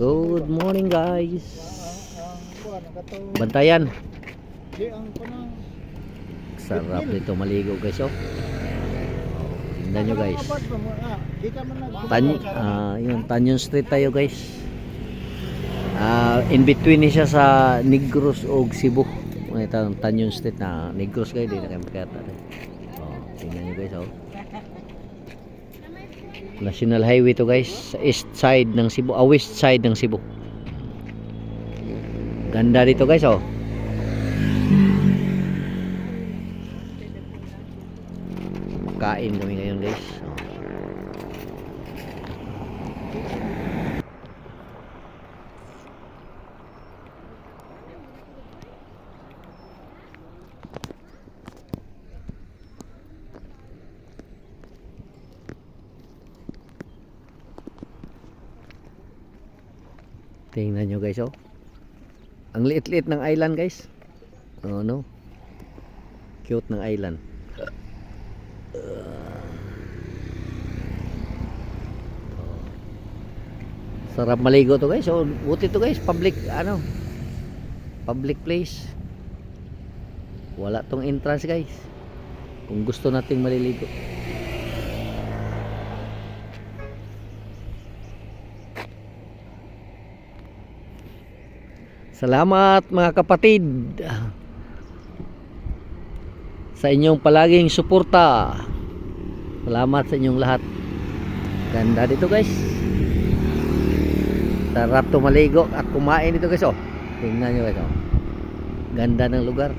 Good morning guys. Bantayan. Sarap dito maligo guys oh. Tingnan nyo guys. Ah, Tan ah, yun, Tanyon Street tayo guys. Ah, in between ni siya sa Negros o Cebu. Ito ang Tanyon Street na Negros guys, di na kayo makata. Oh, tingnan nyo guys oh. National Highway to guys, sa east side ng Cebu, ah, west side ng Cebu. Ganda dito guys oh. Kain kami ngayon guys. Oh. Tingnan nyo guys oh. Ang liit-liit ng island guys. Oh no. Cute ng island. Sarap maligo to guys. So, buti to guys. Public, ano, public place. Wala tong entrance guys. Kung gusto nating maliligo. Salamat mga kapatid sa inyong palaging suporta. Salamat sa inyong lahat. Ganda dito guys. Sarap to maligo at kumain dito guys oh. Tingnan nyo guys oh. Ganda ng lugar.